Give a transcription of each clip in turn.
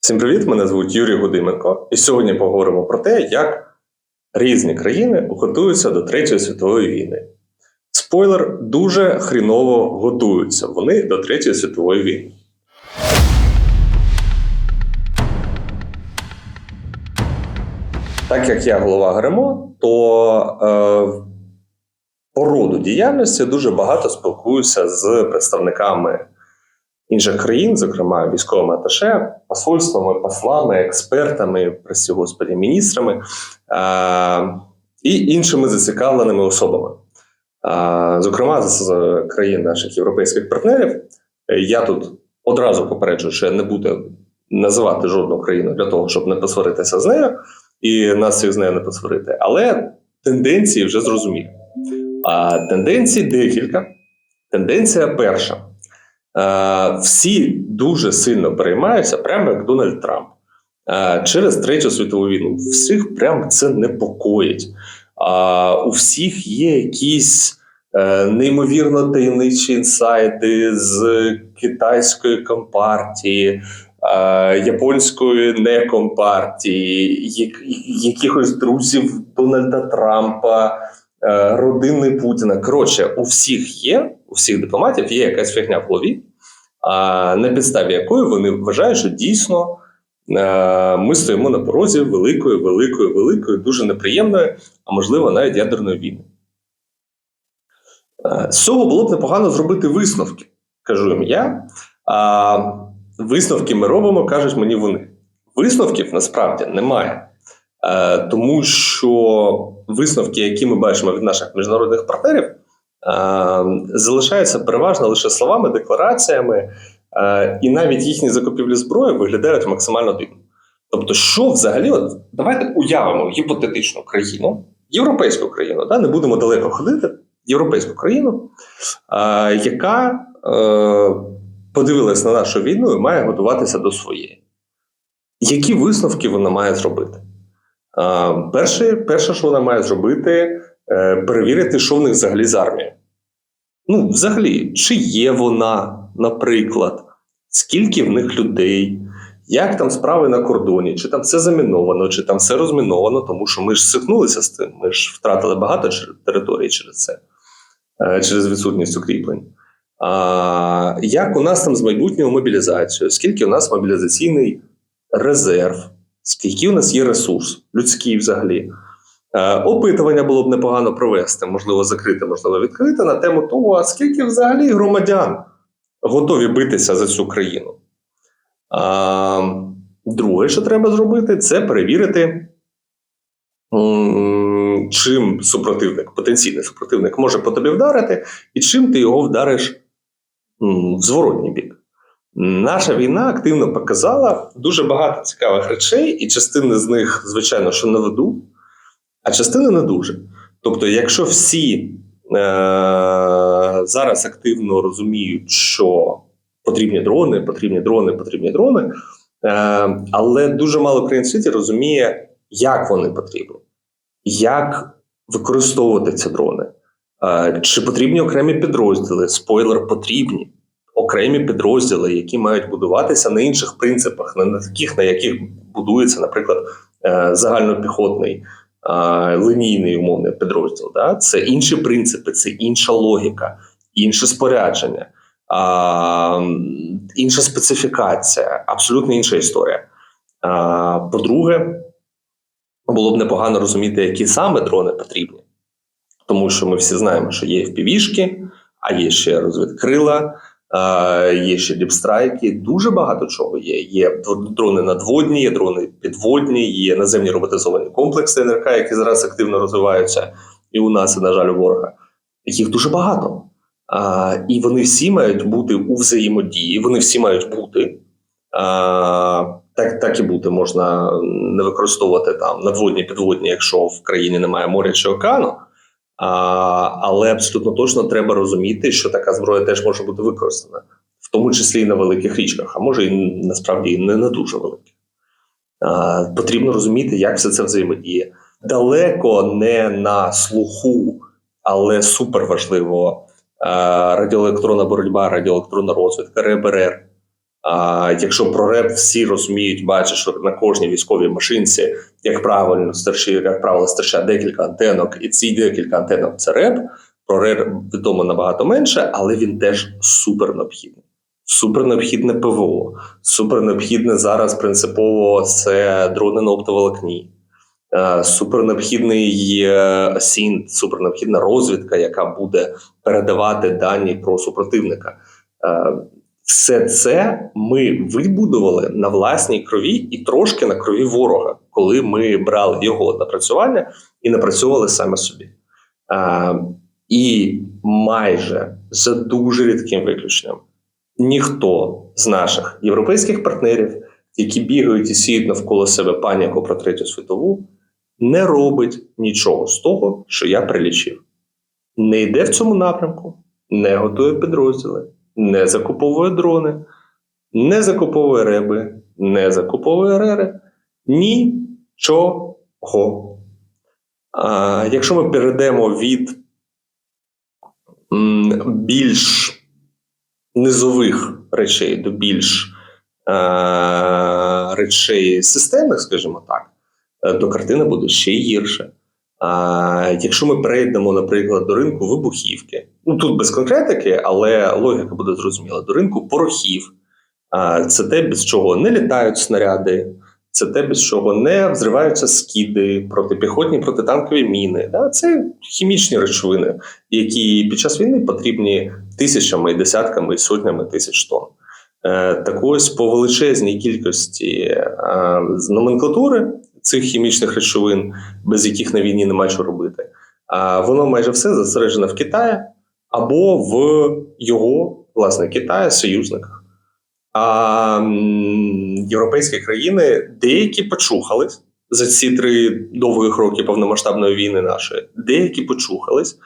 Всім привіт! Мене звуть Юрій Гудименко, і сьогодні поговоримо про те, як різні країни готуються до Третьої світової війни. Спойлер, дуже хріново готуються вони до Третьої світової війни. Так як я голова ГРМО, то е, по роду діяльності дуже багато спілкуюся з представниками інших країн, зокрема військовими аташе, посольствами, послами, експертами, прості господі, міністрами е, і іншими зацікавленими особами. Е, зокрема, з країн наших європейських партнерів. Е, Я тут одразу попереджую, що я не буду називати жодну країну для того, щоб не посваритися з нею, і нас всіх з нею не посварити. Але тенденції вже зрозумілі. А тенденцій декілька. Тенденція перша. Е, всі дуже сильно переймаються, прямо як Дональд Трамп. Е, через Третю світову війну. Всіх прям це непокоїть. А у всіх є якісь е, неймовірно таємничі інсайди з китайської компартії, японської некомпартії, якихось друзів Дональда Трампа, родини Путіна. Коротше, у всіх є, у всіх дипломатів є якась фігня в голові, на підставі якої вони вважають, що дійсно. Е, Ми стоїмо на порозі великої, великої, великої, дуже неприємної, а можливо, навіть ядерної війни. Е, З цього було б непогано зробити висновки, кажу їм я. А висновки ми робимо, кажуть мені вони. Висновків насправді немає. Е, Тому що висновки, які ми бачимо від наших міжнародних партнерів, е, залишаються переважно лише словами, деклараціями. Е, і навіть їхні закупівлі зброї виглядають максимально дивно. Тобто, що взагалі, от давайте уявимо гіпотетичну країну, європейську країну, да, не будемо далеко ходити, європейську країну, е, яка е, подивилась на нашу війну і має готуватися до своєї. Які висновки вона має зробити? Перше, перше, що вона має зробити, е, перевірити, що в них взагалі з армією. Ну, взагалі, чи є вона, наприклад, скільки в них людей, як там справи на кордоні, чи там все заміновано, чи там все розміновано, тому що ми ж стикнулися з тим, ми ж втратили багато територій через це, е, через відсутність укріплень. А, як у нас там з майбутньою мобілізацією, скільки у нас мобілізаційний резерв, скільки у нас є ресурс, людський взагалі. Е, Опитування було б непогано провести, можливо, закрите, можливо, відкрите, на тему того, а скільки взагалі громадян готові битися за цю країну. А, друге, що треба зробити, це перевірити, чим супротивник, потенційний супротивник може по тобі вдарити, і чим ти його вдариш в зворотній бік. Наша війна активно показала дуже багато цікавих речей, і частини з них, звичайно, що на виду, а частини не дуже. Тобто, якщо всі е, зараз активно розуміють, що потрібні дрони, потрібні дрони, потрібні дрони, е, але дуже мало країн в світі розуміє, як вони потрібні, як використовувати ці дрони. Е, чи потрібні окремі підрозділи? Спойлер потрібні. Окремі підрозділи, які мають будуватися на інших принципах, не на таких, на яких будується, наприклад, е, загальнопіхотний лінійний умовний підрозділ. Да? Це інші принципи, це інша логіка, інше спорядження, інша специфікація, абсолютно інша історія. По-друге, було б непогано розуміти, які саме дрони потрібні, тому що ми всі знаємо, що є впівішки, а є ще розвідкрила. Е, Є ще діпстрайки, дуже багато чого є. Є дрони надводні, є дрони підводні, є наземні роботизовані комплекси НРК, які зараз активно розвиваються, і у нас, і, на жаль, у ворога. Їх дуже багато. А, І вони всі мають бути у взаємодії, вони всі мають бути. А, Так так і бути можна не використовувати там надводні, підводні, якщо в країні немає моря чи океану. А, але абсолютно точно треба розуміти, що така зброя теж може бути використана, в тому числі і на великих річках, а може і насправді і не на дуже великих. А, потрібно розуміти, як все це взаємодіє. Далеко не на слуху, але супер важливо радіоелектронна боротьба, радіоелектронна розвідка, РБР. А якщо про реп всі розуміють, бачать, що на кожній військовій машинці, як правильно старші, як правило, старша декілька антенок, і ці декілька антенок це реп. Про реп відомо набагато менше, але він теж супер необхідний. Супер необхідне ПВО, супер необхідне зараз принципово це дрони на оптоволокні. Е, Супер необхідний сінт, супер необхідна розвідка, яка буде передавати дані про супротивника. Все це ми вибудували на власній крові і трошки на крові ворога, коли ми брали його напрацювання і напрацьовували саме собі. Е, І майже за дуже рідким виключенням ніхто з наших європейських партнерів, які бігають і сіють навколо себе паніку про третю світову, не робить нічого з того, що я прилічив. Не йде в цьому напрямку, не готує підрозділи, не закуповує дрони, не закуповує реби, не закуповує рери. Нічого. А, Якщо ми перейдемо від більш низових речей до більш е, речей системних, скажімо так, е, то картина буде ще гірше. А якщо ми перейдемо, наприклад, до ринку вибухівки, ну тут без конкретики, але логіка буде зрозуміла: до ринку порохів, а це те, без чого не літають снаряди, це те, без чого не взриваються скиди, протипіхотні протитанкові міни. Це хімічні речовини, які під час війни потрібні тисячами, десятками і сотнями тисяч тонн. Е, так ось по величезній кількості з номенклатури цих хімічних речовин, без яких на війні нема що робити, а воно майже все зосереджено в Китаї або в його власне Китаї союзниках. А європейські країни деякі почухались за ці три довгих роки повномасштабної війни нашої, деякі почухались,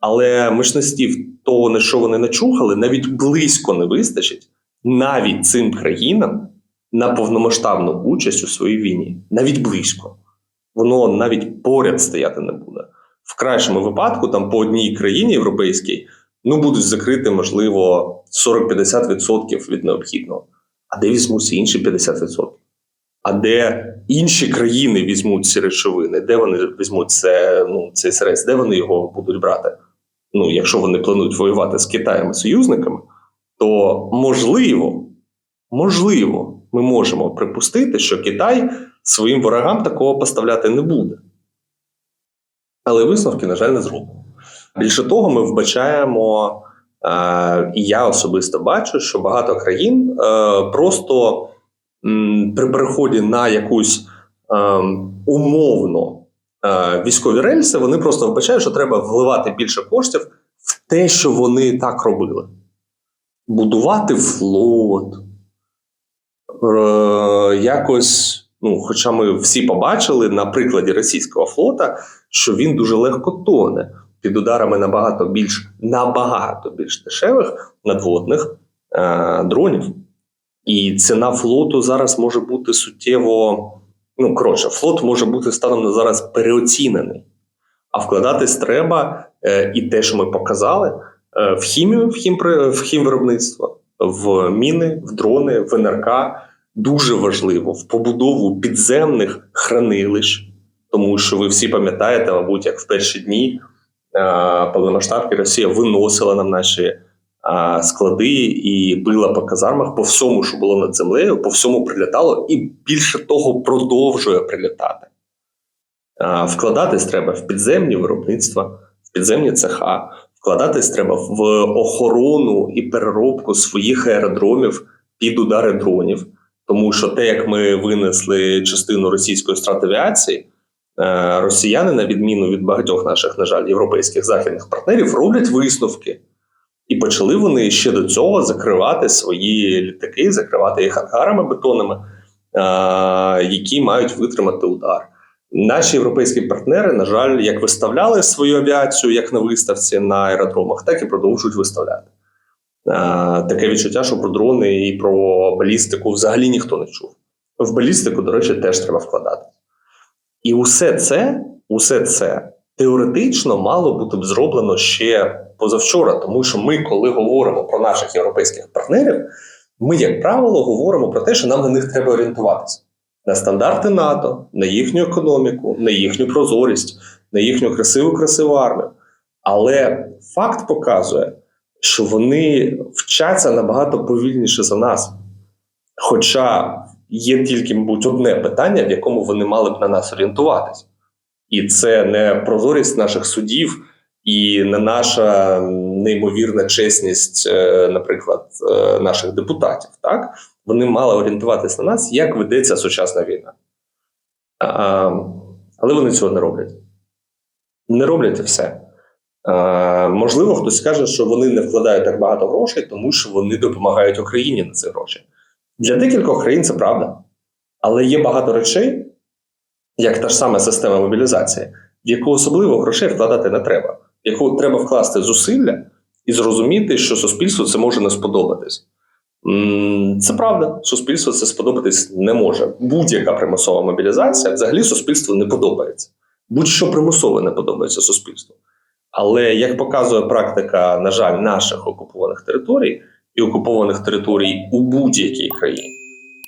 але мощностів того, на що вони начухали, навіть близько не вистачить навіть цим країнам на повномасштабну участь у своїй війні. Навіть близько. Воно навіть поряд стояти не буде. В кращому випадку, там по одній країні європейській ну будуть закрити, можливо, 40-50% від необхідного. А де візьмуться інші 50%? А де інші країни візьмуть ці речовини? Де вони візьмуть це, ну, цей срез? Де вони його будуть брати? Ну, якщо вони планують воювати з Китаєм і союзниками, то можливо, можливо, ми можемо припустити, що Китай своїм ворогам такого поставляти не буде. Але висновки, на жаль, не зроблено. Більше того, ми вбачаємо, е, і я особисто бачу, що багато країн е, просто м, при переході на якусь е, умовно е, військові рельси, вони просто вбачають, що треба вливати більше коштів в те, що вони так робили. Будувати флот, е, якось. Ну, хоча ми всі побачили на прикладі російського флота, що він дуже легко тоне під ударами набагато більш набагато більш дешевих надводних е, дронів. І ціна флоту зараз може бути суттєво. Ну, коротше, флот може бути станом на зараз переоцінений. А вкладатись треба е, і те, що ми показали, е, в хімію, в, хімпри, в хімвиробництво, в міни, в дрони, в НРК. Дуже важливо в побудову підземних хранилищ, тому що ви всі пам'ятаєте, мабуть, як в перші дні повномасштабки Росія виносила нам наші склади і била по казармах по всьому, що було над землею, по всьому прилітало, і більше того, продовжує прилітати. Вкладатись треба в підземні виробництва, в підземні цеха, вкладатись треба в охорону і переробку своїх аеродромів під удари дронів. Тому що те, як ми винесли частину російської стратавіації, Е, росіяни, на відміну від багатьох наших, на жаль, європейських західних партнерів, роблять висновки. І почали вони ще до цього закривати свої літаки, закривати їх ангарами бетонними, е, які мають витримати удар. Наші європейські партнери, на жаль, як виставляли свою авіацію як на виставці на аеродромах, так і продовжують виставляти. Е, таке відчуття, що про дрони і про балістику взагалі ніхто не чув. В балістику, до речі, теж треба вкладати. І усе це, усе це теоретично мало бути б зроблено ще позавчора, тому що ми, коли говоримо про наших європейських партнерів, ми, як правило, говоримо про те, що нам на них треба орієнтуватися на стандарти НАТО, на їхню економіку, на їхню прозорість, на їхню красиву красиву армію. Але факт показує, що вони вчаться набагато повільніше за нас. Хоча є тільки, мабуть, одне питання, в якому вони мали б на нас орієнтуватись. І це не прозорість наших судів і не наша неймовірна чесність, е, наприклад, е, наших депутатів. Так вони мали орієнтуватись на нас, як ведеться сучасна війна. Але вони цього не роблять. Не роблять і все. А, можливо, хтось скаже, що вони не вкладають так багато грошей, тому що вони допомагають Україні на ці гроші. Для декількох країн це правда. Але є багато речей, як та ж сама система мобілізації, в яку особливо грошей вкладати не треба, в яку треба вкласти зусилля і зрозуміти, що суспільству це може не сподобатись. Це правда, суспільству це сподобатись не може. Будь-яка примусова мобілізація взагалі суспільству не подобається. Будь-що примусове не подобається суспільству. Але як показує практика, на жаль, наших окупованих територій і окупованих територій у будь-якій країні,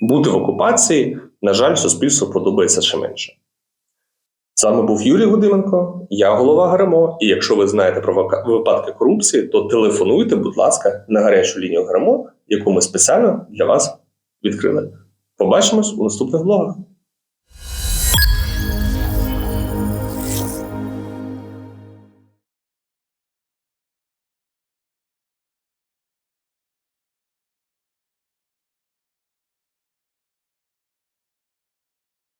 бути в окупації, на жаль, суспільству подобається ще менше. З вами був Юрій Гудименко, я голова ГРМО. І якщо ви знаєте про випадки корупції, то телефонуйте, будь ласка, на гарячу лінію ГРМО, яку ми спеціально для вас відкрили. Побачимось у наступних влогах.